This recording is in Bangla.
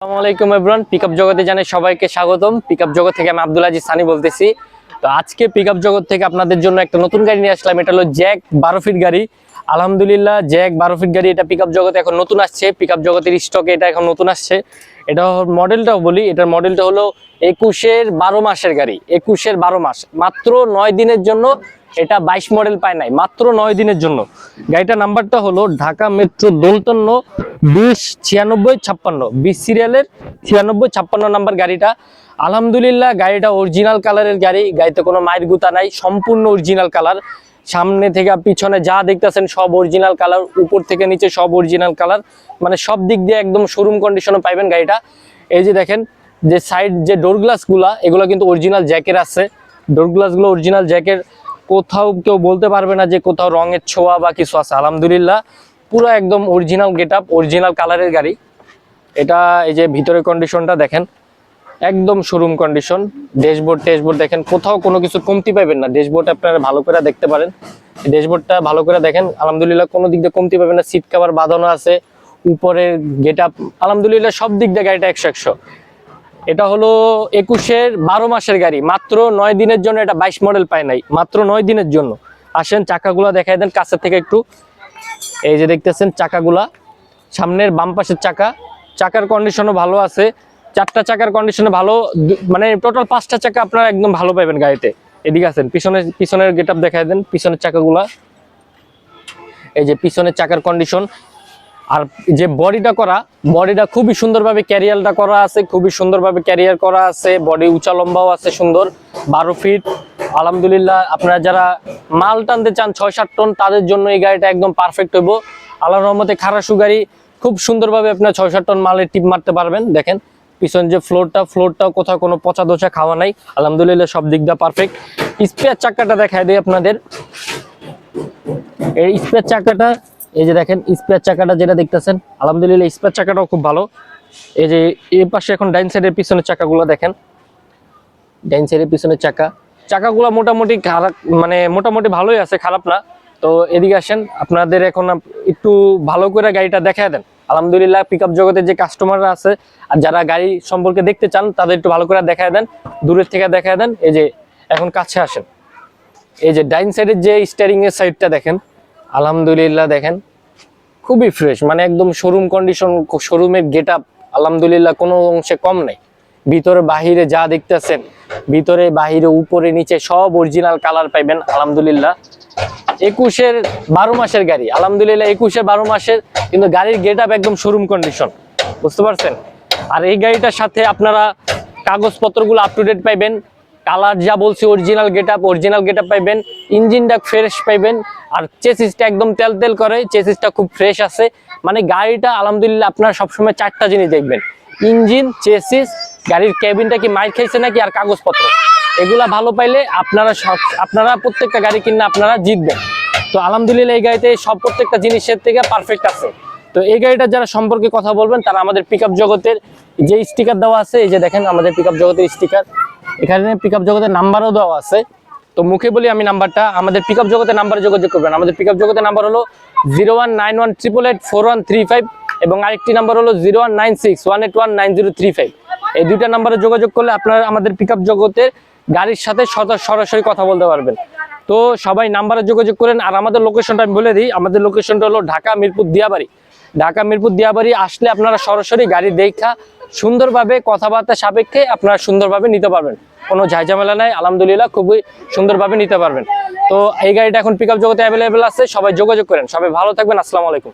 আসসালামু আলাইকুম পিক আপ জগতে জানে সবাইকে স্বাগতম। পিকআপ জগৎ থেকে আমি আব্দুল আজিজ সানি বলতেছি। তো আজকে পিকআপ জগৎ থেকে আপনাদের জন্য একটা নতুন গাড়ি নিয়ে আসলাম, এটা হলো জ্যাক বারো ফিট গাড়ি। আলহামদুলিল্লাহ, জ্যাক বারো ফিট গাড়ি, এটা পিক আপ জগতে এখন নতুন আসছে। পিক আপ জগতের স্টকে এটা এখন নতুন আসছে। এটা মডেলটাও বলি, এটার মডেলটা হলো একুশের বারো মাসের গাড়ি, একুশের বারো মাস। মাত্র নয় দিনের জন্য এটা বাইশ মডেল পায় নাই, মাত্র নয় দিনের জন্য। গাড়িটার নাম্বারটা হলো ঢাকা মেট্রো দোলতন্ন বিশ ছিয়ানব্বই ছাপ্পান্ন, বিশ সিরিয়ালের ছিয়ানব্বই ছাপ্পান্ন নাম্বার গাড়িটা। আলহামদুলিল্লাহ, গাড়িটা অরিজিনাল কালারের গাড়ি, গাড়িতে কোনো মায়ের গুতা নাই, সম্পূর্ণ অরিজিনাল কালার সামনে থেকে পিছনে যা দেখতেছেন সব অরিজিনাল কালার উপর থেকে নিচে সব অরিজিনাল কালার মানে সব দিক দিয়ে একদম শোরুম কন্ডিশনে পাইবেন গাড়িটা। এই যে দেখেন, যে সাইড যে ডোর গ্লাসগুলা এগুলো কিন্তু অরিজিনাল জ্যাকের আছে। ডোর গ্লাসগুলো অরিজিনাল জ্যাকের কোথাও কেউ বলতে পারবে না যে কোথাও রঙের ছোঁয়া বা কিছু আছে। আলহামদুলিল্লাহ, পুরো একদম অরিজিনাল গেট আপ অরিজিনাল কালারের গাড়ি। এটা এই যে ভিতরে কন্ডিশনটা দেখেন। একদম শোরুম কন্ডিশন ড্যাশবোর্ড টেশবোর্ড দেখেন, কোথাও কোনো কিছু কমতি পাবেন না। ড্যাশবোর্ড আপনারা ভালো করে দেখতে পারেন। ড্যাশবোর্ডটা ভালো করে দেখেন, আলহামদুলিল্লাহ কোনো দিক দিয়ে কমতি পাবেন না। সিট কাভার বাঁধানো আছে, উপরের গেট আপ আলহামদুলিল্লাহ সব দিক দিয়ে গাড়িটা একশো একশো। এটা হলো একুশের বারো মাসের গাড়ি, মাত্র নয় দিনের জন্য এটা বাইশ মডেল পায় নাই, মাত্র নয় দিনের জন্য। আসেন, চাকাগুলা দেখাই দেন কাছের থেকে একটু। এই যে দেখতেছেন চাকাগুলা, সামনের বাম পাশের চাকা। চাকার কন্ডিশনও ভালো আছে চারটা চাকার কন্ডিশনে ভালো মানে টোটাল পাঁচটা চাকা আপনারা একদম ভালো পাবেন গাড়িতে। এদিকে আছেন পিছনে পিছনের গেট আপ দেখাই দেন, পিছনের চাকাগুলা। এই যে পিছনের চাকার কন্ডিশন আর যে বডিটা করা, বডিটা খুবই সুন্দরভাবে ক্যারিয়ারটা করা আছে, খুবই সুন্দরভাবে ক্যারিয়ার করা আছে বডি উঁচা লম্বাও আছে, সুন্দর, বারো ফিট আলহামদুলিল্লাহ, আপনারা যারা মাল টানতে চান ছয় সাত টন, তাদের জন্য এই গাড়িটা একদম পারফেক্ট হইব। আল্লাহ রহমতে খারাসু গাড়ি, খুব সুন্দরভাবে আপনার ছয় সাত টন মালের টিপ মারতে পারবেন, দেখেন। পিছন যে ফ্লোরটা ফ্লোরটাও কোথাও কোনো পচা দোচা খাওয়া নাই। আলহামদুলিল্লাহ সব দিকটা পারফেক্ট স্পেয়ার চাকাটা দেখায় দিই আপনাদের। এই স্পেয়ার চাকাটা, এই যে দেখেন স্পেয়ার চাকাটা যেটা দেখতেছেন, আলহামদুলিল্লাহ স্পেয়ার চাকাটাও খুব ভালো। এই যে এই পাশে এখন ডাইন সাইডের পিছনের চাকাগুলো দেখেন। ডাইন সাইডের পিছনের চাকা। চাকাগুলো মোটামুটি খারাপ মানে মোটামুটি ভালোই আছে, খারাপ না। তো এদিকে আসেন, আপনাদের এখন একটু ভালো করে গাড়িটা দেখায় দেন। আলহামদুলিল্লাহ পিক আপ জগতের যে কাস্টমাররা আছে, আর যারা গাড়ি সম্পর্কে দেখতে চান, তাদের একটু ভালো করে দেখায় দেন, দূরের থেকে দেখায় দেন, এই যে এখন কাছে আসেন। এই যে ডাইন সাইডের যে স্টিয়ারিং এর সাইডটা দেখেন, আলহামদুলিল্লাহ দেখেন, খুবই ফ্রেশ মানে একদম শোরুম কন্ডিশন শোরুমের গেট আপ আলহামদুলিল্লাহ কোনো অংশে কম নেই। ভিতরে, বাহিরে যা দেখতেছেন, ভিতরে, বাহিরে, উপরে, নিচে সব অরিজিনাল কালার পাইবেন, আলহামদুলিল্লাহ। একুশের বারো মাসের গাড়ি, আলহামদুলিল্লাহ একুশের বারো মাসের কিন্তু গাড়ির গেট আপ একদম শোরুম কন্ডিশন বুঝতে পারছেন? আর এই গাড়িটার সাথে আপনারা কাগজপত্রগুলো আপ টু ডেট পাইবেন কালার যা বলছি original get up original get up পাইবেন ইঞ্জিনটা ফ্রেশ পাইবেন, আর চেসিসটা একদম তেল তেল করে চেসিসটা খুব ফ্রেশ আছে। মানে গাড়িটা আলহামদুলিল্লাহ আপনারা সবসময় চারটা জিনিস দেখবেন। ইঞ্জিন চেসিস গাড়ির কেবিনটা কি মাইর খাইছে নাকি আর কাগজপত্র? এগুলা ভালো পাইলে আপনারা সব আপনারা প্রত্যেকটা গাড়ি কিনে আপনারা জিতবেন। তো আলহামদুলিল্লাহ এই গাড়িতে সব প্রত্যেকটা জিনিসের থেকে পারফেক্ট আছে। তো এই গাড়িটা যারা সম্পর্কে কথা বলবেন, তারা আমাদের পিকআপ জগতের যে স্টিকার দেওয়া আছে, এই যে দেখেন আমাদের পিকআপ জগতের স্টিকার এখানে পিকআপ জগতের নাম্বারও দেওয়া আছে। তো মুখে বলি আমি নাম্বারটা আমাদের পিকআপ জগতের নাম্বারে যোগাযোগ করবেন। আমাদের পিকআপ জগতের নাম্বার হলো zero one nine one triple eight four one three five এবং আরেকটি নাম্বার হলো zero one nine six one eight one nine zero three five এই দুইটা নাম্বারে যোগাযোগ করলে আপনারা আমাদের পিকআপ জগতের গাড়ির সাথে সরাসরি কথা বলতে পারবেন। তো সবাই নাম্বারে যোগাযোগ করেন আর আমাদের লোকেশনটা আমি বলে দিই, আমাদের লোকেশনটা হলো ঢাকা মিরপুর দিয়াবাড়ি। ঢাকা মিরপুর দিয়াবাড়ি আসলে আপনারা সরাসরি গাড়ি দেখা সুন্দরভাবে কথাবার্তা সাপেক্ষে আপনারা সুন্দরভাবে নিতে পারবেন। কোনো ঝাইঝামেলা নাই, আলহামদুলিল্লাহ খুবই সুন্দরভাবে নিতে পারবেন। তো এই গাড়িটা এখন পিক আপ জগতে অ্যাভেলেবেল আছে, সবাই যোগাযোগ করেন। সবাই ভালো থাকবেন, আসসালামু আলাইকুম।